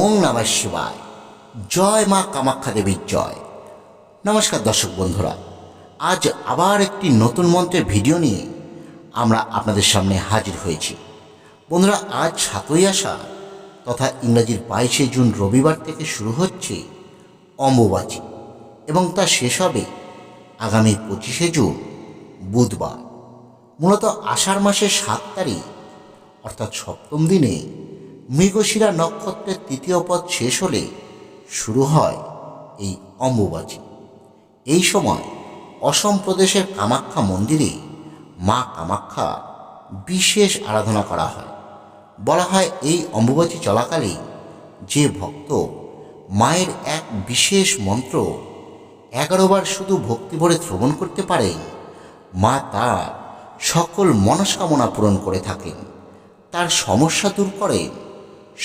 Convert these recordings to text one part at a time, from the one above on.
ওং নমঃ শিবায়। জয় মা কামাখ্যা দেবীর জয়। নমস্কার দর্শক বন্ধুরা, আজ আবার একটি নতুন মন্ত্রের ভিডিও নিয়ে আমরা আপনাদের সামনে হাজির হয়েছি। বন্ধুরা, আজ সাতই আষাঢ় তথা ইংরাজির বাইশে জুন রবিবার থেকে শুরু হচ্ছে অম্বুবাচী এবং তা শেষ হবে আগামী পঁচিশে জুন, বুধবার। মূলত আষাঢ় মাসের সাত তারিখ, অর্থাৎ সপ্তম দিনে মৃগশিরা নক্ষত্রের তৃতীয় পথ শেষ হলে শুরু হয় এই অম্বুবাচী। এই সময় অসম প্রদেশের কামাখ্যা মন্দিরে মা কামাখ্যা বিশেষ আরাধনা করা হয়। বলা হয় এই অম্বুবাচী চলাকালে যে ভক্ত মায়ের এক বিশেষ মন্ত্র এগারোবার শুধু ভক্তি ভরে শ্রবণ করতে পারে, মা তার সকল মনস্কামনা পূরণ করে থাকেন। তার সমস্যা দূর করেন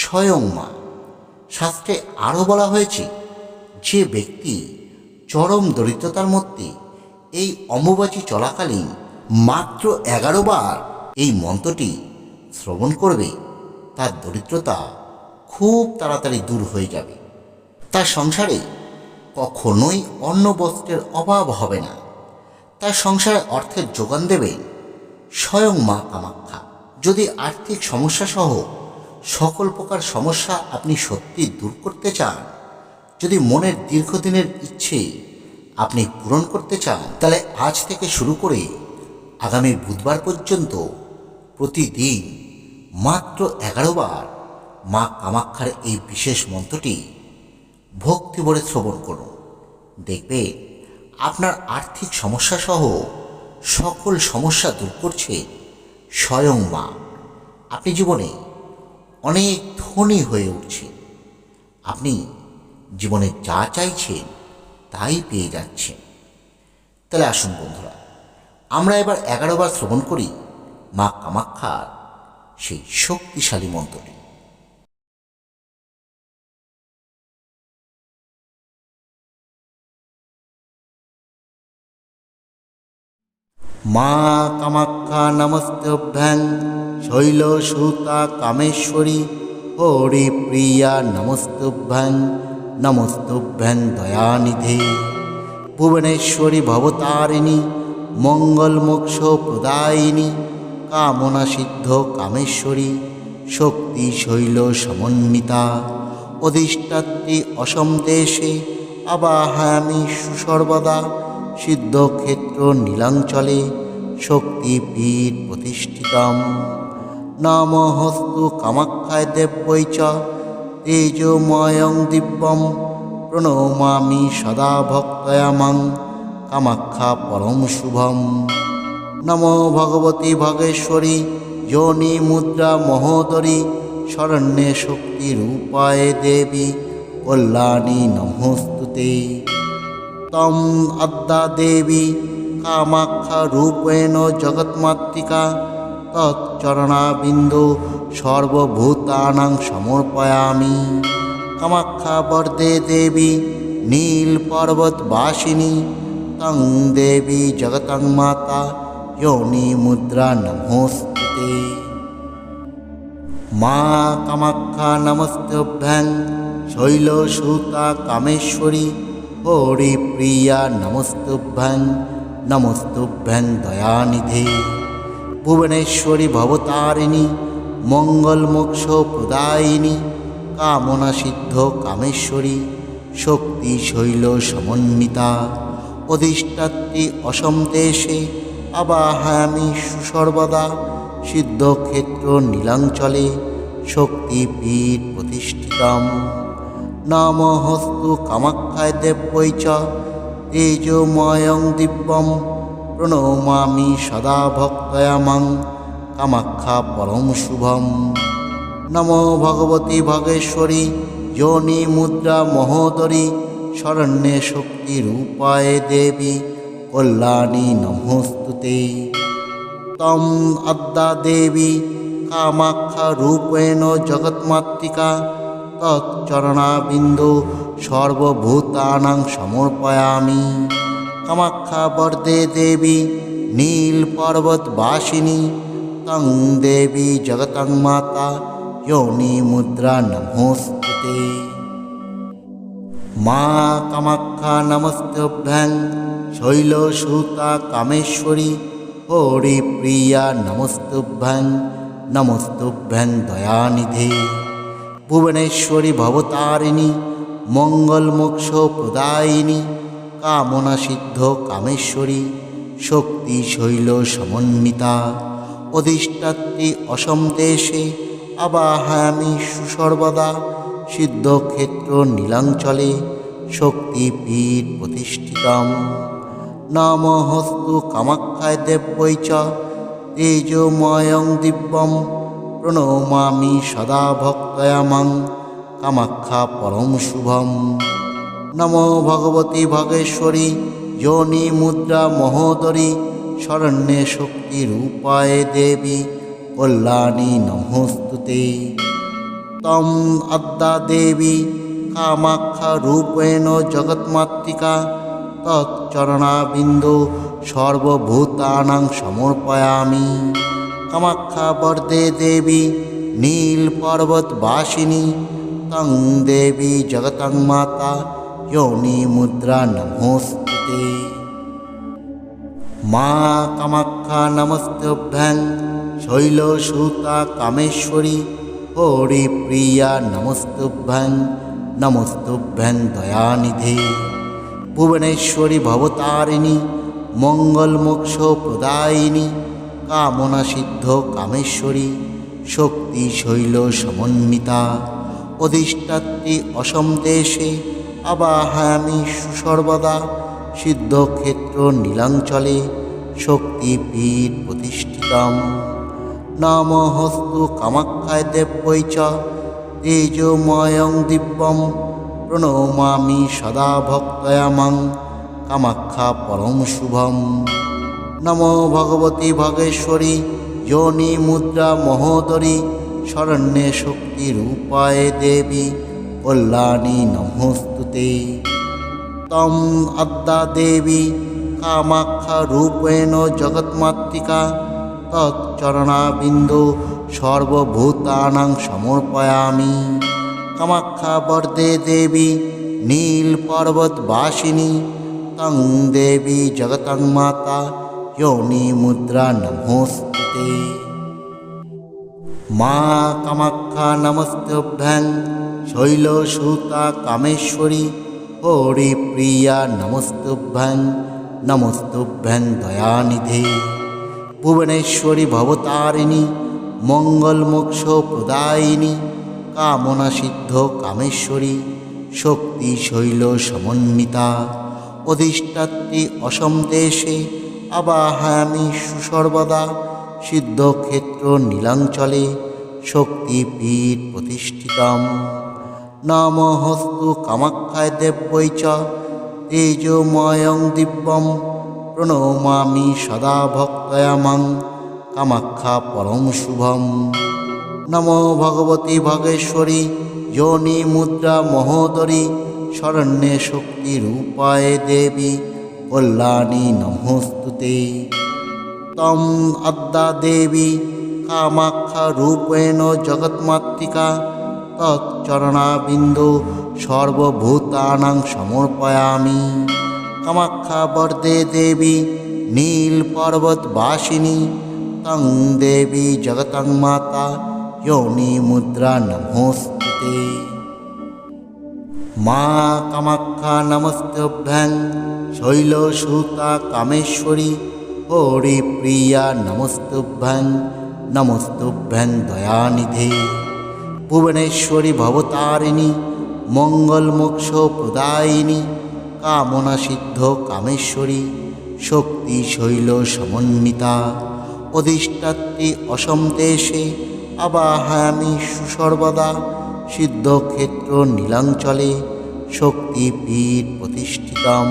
স্বয়ং মা শাস্ত্রে আরও বলা হয়েছে, যে ব্যক্তি চরম দরিদ্রতার মধ্যে এই অম্বুবাচী চলাকালীন মাত্র এগারো বার এই মন্ত্রটি শ্রবণ করবে, তার দরিদ্রতা খুব তাড়াতাড়ি দূর হয়ে যাবে। তার সংসারে কখনোই অন্ন বস্ত্রের অভাব হবে না। তার সংসারে অর্থের যোগান দেবে স্বয়ং মা কামাখ্যা। যদি আর্থিক সমস্যা সহ সকল প্রকার সমস্যা আপনি সত্যি দূর করতে চান, যদি মনের দীর্ঘদিনের ইচ্ছে আপনি পূরণ করতে চান, তাহলে আজ থেকে শুরু করে আগামী বুধবার পর্যন্ত প্রতিদিন মাত্র এগারো বার মা কামাক্ষার এই বিশেষ মন্ত্রটি ভক্তি ভরে শ্রবণ করুন। দেখবে আপনার আর্থিক সমস্যা সহ সকল সমস্যা দূর করছে স্বয়ং মা। আপনি জীবনে অনেক ধনী হয়ে উঠছে। আপনি জীবনে যা চাইছেন, তাই পেয়ে যাচ্ছেন। তাহলে আসুন বন্ধুরা, আমরা এবার এগারোবার শ্রবণ করি মা কামাক্ষার সেই শক্তিশালী মন্ত্রটি। মা কামাখ্যা নমস্তভ্যাং শৈলসূতা কামেশ্বরী হরি হরিপ্রিয়া নমস্তভ্যাং নমস্তভ্যাং দয়ানিধে। ভুবনেশ্বরী ভবতারিণী মঙ্গলমোক্ষ প্রদায়িনী কামনা সিদ্ধ কামেশ্বরী শক্তি শৈল সমন্বিতা অধিষ্ঠাত্রী অসম দেশে আবাহায়ামি সুসর্বদা সিদ্ধক্ষেত্র নীলাঞ্চলে শক্তিপীঠ প্রতিষ্ঠিতম। নমহস্তু কামাখ্যায় দেব্যৈ চ তেজময়ং দিব্যম, প্রণমামি সদা ভক্তয়ামাং কামাখ্যা পরম শুভম। নমো ভগবতী ভগেশ্বরী, যোনি মুদ্রা মহোদরী, শরণ্যে শক্তি রূপায় দেবী, কল্যাণী নমস্তুতে। তম আদ্যা দেবী কামাখ্যা রূপেণ জগৎমাতৃকা তৎচরণাবিন্দু সর্বভূতানাং সমর্পয়ামি কামাখ্যা বর্দে দেবী নীল পর্বতবাসিনী তং দেবী জগতং মাতা যোনি মুদ্রা নমস্তুতে মা কামাখ্যা নমস্তভ্যাং শৈলসূতা কামেশ্বরী হরিপ্রিয়া নমস্তভ্যাং নমস্তভ্যাং দয়ানিধে। ভুবনেশ্বরী ভবতারিণী মঙ্গলমোক্ষ প্রদায়িনী, কামনা সিদ্ধ কামেশ্বরী, শক্তি শৈল সমন্বিতা, অধিষ্ঠাত্রী অসম দেশে আবাহায়ামি সুসর্বদা, সিদ্ধক্ষেত্র নীলাঞ্চলে, শক্তিপীঠ প্রতিষ্ঠিতম। নমহস্তু কামাখ্যায় দেব্যৈ চ তেজময়ং দিব্যম প্রণমামি সদা ভক্তয়ামাং কামাখ্যা পরম শুভম নমো ভগবতী ভগেশ্বরী যোনি মুদ্রা মহোদরী শরণ্যে শক্তি রূপায় দেবী কল্যাণী নমস্তুতে তম আদ্যা দেবী কামাখ্যা রূপেণ জগৎমাতৃকা তৎচরণাবিন্দু সর্বভূতানাং সমর্পয়ামি। কামাখ্যা বর্দে দেবী, নীল পর্বতবাসিনী, তং দেবী জগতং মাতা, যোনি মুদ্রা নমস্তুতে। মা কামাখ্যা নমস্তুভ্যাং, শৈলসুতা কামেশ্বরী, হরিপ্রিয়া নমস্তুভ্যাং নমস্তুভ্যাং দয়ানিধে। ভুবনেশ্বরী ভবতারিণী মঙ্গলমোক্ষ প্রদায়িনী কামনা সিদ্ধ কামেশ্বরী শক্তি শৈল সমন্বিতা, অধিষ্ঠাত্রী অসম দেশে আবাহায়ামি সুসর্বদা, সিদ্ধক্ষেত্র নীলাঞ্চলে শক্তিপীঠ প্রতিষ্ঠিতম। নমহস্তু কামাখ্যায় দেব্যৈ চ তেজোময়ং দিব্যম প্রণমামি সদা ভক্তয়ামাং কামাখ্যা পরম শুভম। নমো ভগবতী ভগেশ্বরী, যোনি মুদ্রা মহোদরী, শরণ্যে শক্তি রূপায় দেবী, কল্যাণী নমস্তুতে। তম আদ্যা দেবী, কামাখ্যা রূপেণ জগৎমাতৃকা তৎচরণাবিন্দু সর্বভূতানাং সমর্পয়ামি। কামাখ্যা বর্দে দেবী, নীল পর্বত বাসিনী, তং দেবী জগতং মাতা, যোনি মুদ্রা নমস্তুতে। মা কামাখ্যা নমস্তুভ্যাং, শৈলসুতা কামেশ্বরী, হরিপ্রিয়া নমস্তুভ্যাং নমস্তুভ্যাং দয়ানিধে। ভুবনেশ্বরী ভবতারিণী, মঙ্গলমোক্ষ প্রদায়িনী কামনা সিদ্ধ কামেশ্বরী, শক্তি শৈল সমন্বিতা, অধিষ্ঠাত্রী অসম দেশে আবাহায়ামি সুসর্বদা সিদ্ধক্ষেত্র নীলাঞ্চলে শক্তিপীঠ প্রতিষ্ঠিতম। নমহস্তু কামাখ্যায় দেব্যৈ চ, তেজোময়ং দিব্যম, প্রণমামি সদা ভক্তয়ামাং কামাখ্যা পরম শুভম। নমো ভগবতী ভগেশ্বরী যোনি মুদ্রা মহোদরী শরণ্যে শক্তি রূপায় দেবী কল্যাণী নমস্তুতে তম আদ্যা দেবী কামাখ্যা রূপেণ জগৎমাতৃকা তৎচরণাবিন্দু সর্বভূতানাং সমর্পয়ামি কামাখ্যা বর্দে দেবী নীল পর্বত বাসিনী তং দেবী জগতং মাতা যোনি মুদ্রা নমস্তুতে মা কামাখ্যা নমস্তুভ্যাং শৈলসুতা কামেশ্বরী হরিপ্রিয়া নমস্তুভ্যাং নমস্তুভ্যাং দয়ানিধে ভুবনেশ্বরী ভবতারিণী মঙ্গলমোক্ষ প্রদায়িনী কামনা সিদ্ধ কামেশ্বরী শক্তি শৈল সমন্বিতা অধিষ্ঠাত্রী অসম দেশে আবাহায়ামি সুসর্বদা সিদ্ধক্ষেত্র নীলাঞ্চলে শক্তিপীঠ প্রতিষ্ঠিতম। নমহস্তু কামাখ্যায় দেব্যৈ চ তেজোময়ং দিব্যম প্রণমামি সদা ভক্তয়ামাং কামাখ্যা পরম শুভম। নমো ভগবতী ভগেশ্বরী যোনি মুদ্রা মহোদরী, শরণ্যে শক্তি রূপায় দেবী। কল্যাণী নমস্তুতে। তম আদ্যা দেবী কামাখ্যা রূপেণ জগৎমাতৃকা তৎচরণাবিন্দু সর্বভূতানাং সমর্পয়ামি। কামাখ্যা বর্দে দেবী নীল পর্বত বাসিনী তং দেবী জগতং মাতা যোনি মুদ্রা নমস্তুতে। মা কামাখ্যা শৈল শৈলসুতা কামেশ্বরী হরিপ্রিয়া নমস্তুভ্যাং নমস্তুভ্যাং দয়ানিধে। ভুবনেশ্বরী ভবতারিণী মঙ্গলমোক্ষ প্রদায়িনী কামনা সিদ্ধ কামেশ্বরী শক্তি শৈল সমন্বিতা অধিষ্ঠাত্রী অসম দেশে আবাহায়ামি সুসর্বদা সিদ্ধক্ষেত্র নীলাঞ্চলে শক্তিপীঠ প্রতিষ্ঠিতম।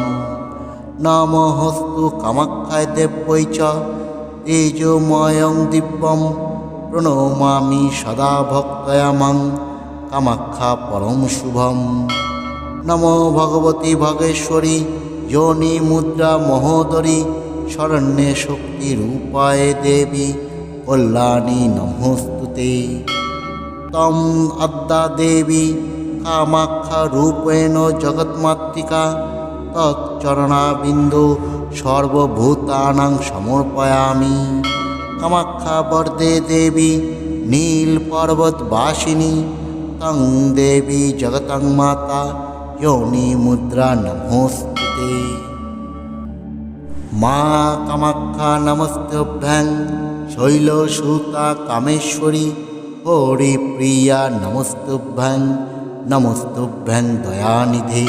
নমহস্তু কামাখ্যায় দেব্যৈ চ তেজোময়ং দিব্যম, প্রণমামি সদা ভক্তয়ামাং কামাখ্যা পরম শুভম। নমো ভগবতী ভগেশ্বরী, যোনি মুদ্রা মহোদরী, শরণ্যে শক্তি রূপায় দেবী, কল্যাণী নমস্তুতে। তম আদ্যা দেবী কামাখ্যা রূপেণ জগৎমাতৃকা তৎচরণাবিন্দু সর্বভূতানাং সমর্পয়ামি কামাখ্যা বর্দে দেবী নীল পর্বত বাসিনী তং দেবী জগতং মাতা যোনি মুদ্রা নমোস্তুতে মা কামাখ্যা নমস্তভ্যাং শৈলসুতা কামেশ্বরী হরিপ্রিয়া নমস্তভ্যাং নমস্তভ্যাং দয়ানিধে।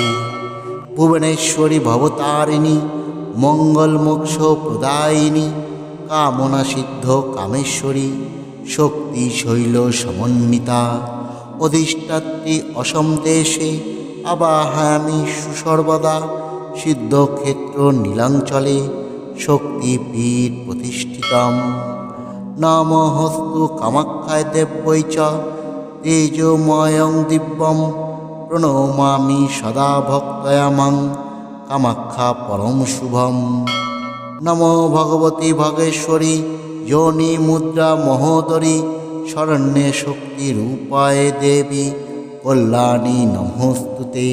ভুবনেশ্বরী ভবতারিণী, মঙ্গলমোক্ষ প্রদায়িনী, কামনা সিদ্ধ কামেশ্বরী, শক্তি শৈল সমন্বিতা, অধিষ্ঠাত্রী অসম দেশে আবাহায়ামি সুসর্বদা, সিদ্ধক্ষেত্র নীলাঞ্চলে শক্তিপীঠ প্রতিষ্ঠিতম। নমহস্তু কামাখ্যায় দেব্যৈ চ তেজোময়ং দিব্যম প্রণমামি সদা ভক্তয়ামাং কামাখ্যা পরম শুভম নমো ভগবতী ভগেশ্বরী যোনি মুদ্রা মহোদরী শরণ্যে শক্তি রূপায় দেবী কল্যাণী নমস্তুতে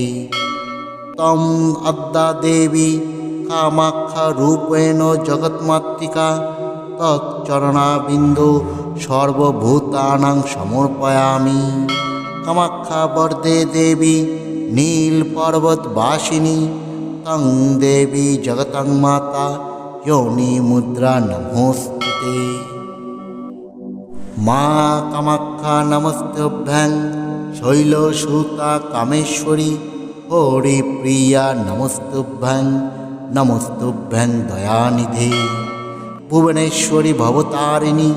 তম আদ্যা দেবী কামাখ্যা রূপেণ জগৎমাতৃকা তৎচরণাবিন্দু সর্বভূতানাং সমর্পয়ামি। কামাখ্যা বর্দে দেবী নীল পর্বত বাসিনী তং দেবী জগতং মাতা যোনি মুদ্রা নমস্তুতে। মা কামাখ্যা নমস্তভ্যাং শৈলসুতা কামেশ্বরী, হরিপ্রিয়া নমস্তভ্যাং নমস্তভ্যাং দয়ানিধে। ভুবনেশ্বরী ভবতারিণী,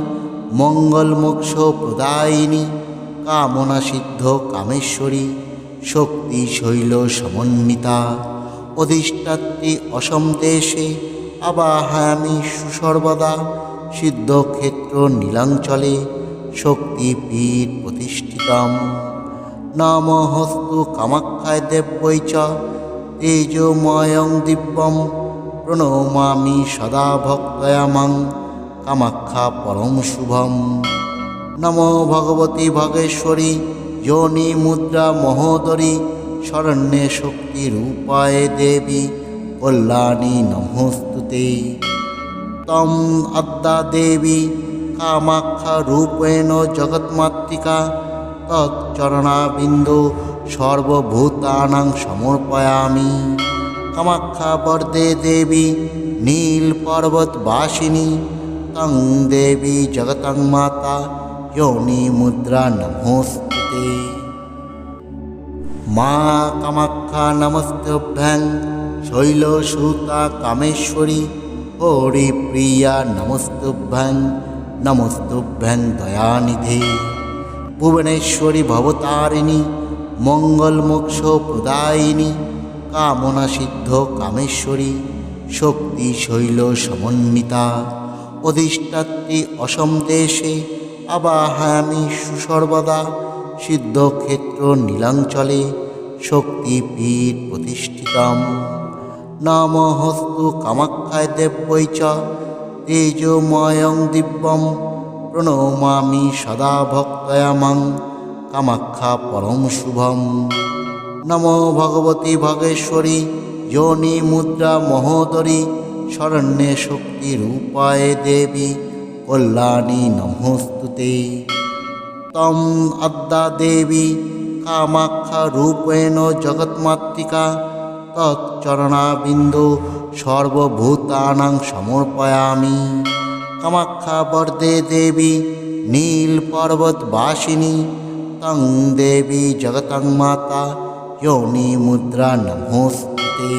মঙ্গলমোক্ষ প্রদায়িনী, কামনা সিদ্ধ কামেশ্বরী, শক্তি শৈল সমন্বিতা, অধিষ্ঠাত্রী অসম দেশে আবাহায়ামি সুসর্বদা, সিদ্ধক্ষেত্র নীলাঞ্চলে শক্তিপীঠ প্রতিষ্ঠিতম। নমহস্তু কামাখ্যায় দেব্যৈ চ দিব্যম প্রণমামি সদা ভক্তয়ামাং, কামাখ্যা পরম শুভম। নমো ভগবতী ভগেশ্বরী, যোনি মুদ্রা মহোদরী, শরণ্যে শক্তি রূপায় দেবী, কল্যাণী নমস্তুতে। তম আদ্যা দেবী, কামাখ্যা রূপেণ জগৎমাতৃকা তৎচরণাবিন্দু সর্বভূতানাং সমর্পয়ামি। কামাখ্যা বর্দে দেবী, নীল পর্বত বাসিনী, তং দেবী জগতং মাতা, যোনি মুদ্রা নমস্তুতে। মা কামাখ্যা নমস্তভ্যাং, শৈলসুতা কামেশ্বরী, হরিপ্রিয়া নমস্তভ্যাং নমস্তভ্যাং দয়ানিধে। ভুবনেশ্বরী ভবতারিণী, মঙ্গলমোক্ষ প্রদায়িনী কামনা সিদ্ধ কামেশ্বরী। শক্তি শৈল সমন্বিতা। অধিষ্ঠাত্রী অসম দেশে আবাহায়ামি সুসর্বদা। সিদ্ধক্ষেত্র নীলাঞ্চলে শক্তিপীঠ প্রতিষ্ঠিতম। নমহস্তু কামাখ্যায় দেব্যৈ চ। তেজোময়ং দিব্যম। প্রণমামি সদা ভক্তয়ামাং কামাখ্যা পরম শুভম। নমো ভগবতী ভগেশ্বরী, যোনি মুদ্রা মহোদরী, শরণ্যে শক্তি রূপায় দেবী, কল্যাণী নমস্তুতে। তম আদ্যা দেবী, কামাখ্যা রূপেণ জগৎমাতৃকা তৎচরণাবিন্দু সর্বভূতানাং সমর্পয়ামি। কামাখ্যা বর্দে দেবী, নীল পর্বত বাসিনী তং দেবী জগতং মাতা যোনি মুদ্রা নমস্তুতে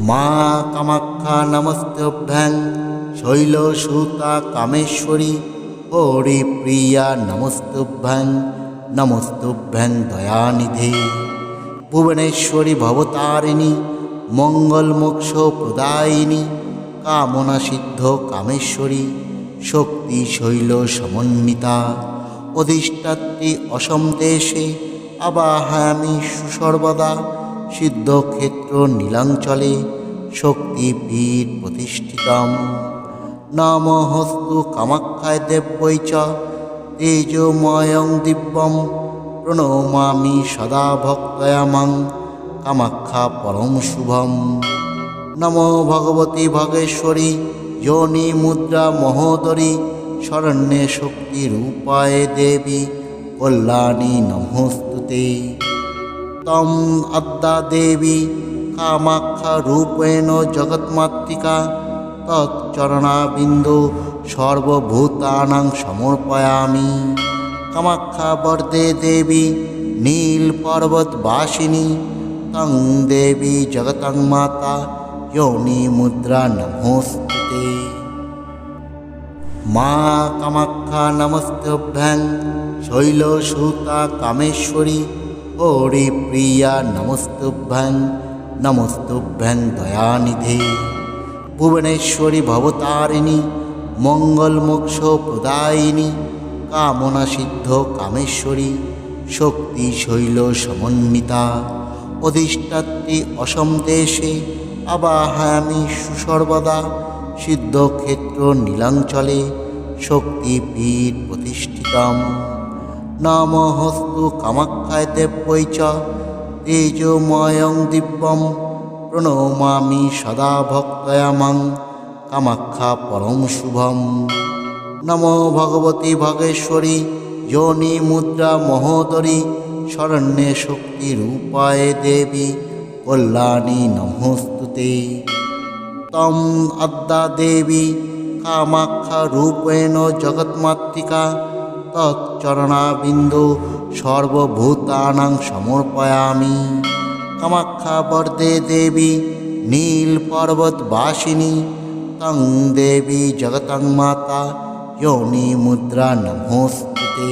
মা কামাখ্যা নমস্তভ্যাং শৈলসুতা কামেশ্বরী হরিপ্রিয়া নমস্তভ্যাং নমস্তভ্যাং দয়ানিধে ভুবনেশ্বরী ভবতারিণী মঙ্গলমোক্ষ প্রদায়িনী কামনা সিদ্ধ কামেশ্বরী শক্তি শৈল সমন্বিতা অধিষ্ঠাত্রী অসম দেশে আবাহায়ামি সুসর্বদা সিদ্ধক্ষেত্র নীলাঞ্চলে শক্তিপীঠ প্রতিষ্ঠিতম। নমহস্তু কামাখ্যায় দেব্যৈ চ তেজোময়ং দিব্যম প্রণমামি সদা ভক্তয়ামাং কামাখ্যা পরম শুভম। নমো ভগবতী ভগেশ্বরী যোনি মুদ্রা মহোদরী, শরণ্যে শক্তি রূপায় দেবী। কল্যাণী নমস্তুতে। তম আদ্যা দেবী কামাখ্যা রূপেণ জগৎমাতৃকা, তৎচরণাবিন্দু সর্বভূতানাং সমর্পয়ামি। কামাখ্যা বর্দে দেবী নীল পর্বতবাসিনী তং দেবী জগতং মাতা যোনি মুদ্রা নমস্তে মা কামাখ্যা নমস্তুভ্যাং শৈলসূতা কামেশ্বরী হরিপ্রিয়া নমস্তুভ্যাং নমস্তুভ্যাং দয়ানিধে। ভুবনেশ্বরী ভবতারিণী মঙ্গলমোক্ষ প্রদায়িনী কামনা সিদ্ধ কামেশ্বরী শক্তি শৈল সমন্বিতা অধিষ্ঠাত্রী অসম দেশে আবাহায়ামি সুসর্বদা সিদ্ধক্ষেত্র নীলাঞ্চলে শক্তিপীঠ প্রতিষ্ঠিতম। নমহস্তু কামাখ্যায় দেব্যৈ চ তেজময়ং দিব্যম প্রণমামি সদা ভক্তয়ামাং কামাখ্যা পরম শুভম। নমো ভগবতী ভগেশ্বরী, যোনি মুদ্রা মহোদরী, শরণ্যে শক্তি রূপায় দেবী, কল্যাণী নমস্তুতে। তম আদ্যা দেবী কামাখ্যা রূপেণ জগৎমাতৃকা তৎচরণাবিন্দু সর্বভূতানাং সমর্পয়ামি কামাখ্যা বর্দে দেবী নীল পর্বতবাসিনী তং দেবী জগতং মাতা যোনি মুদ্রা নমস্তুতে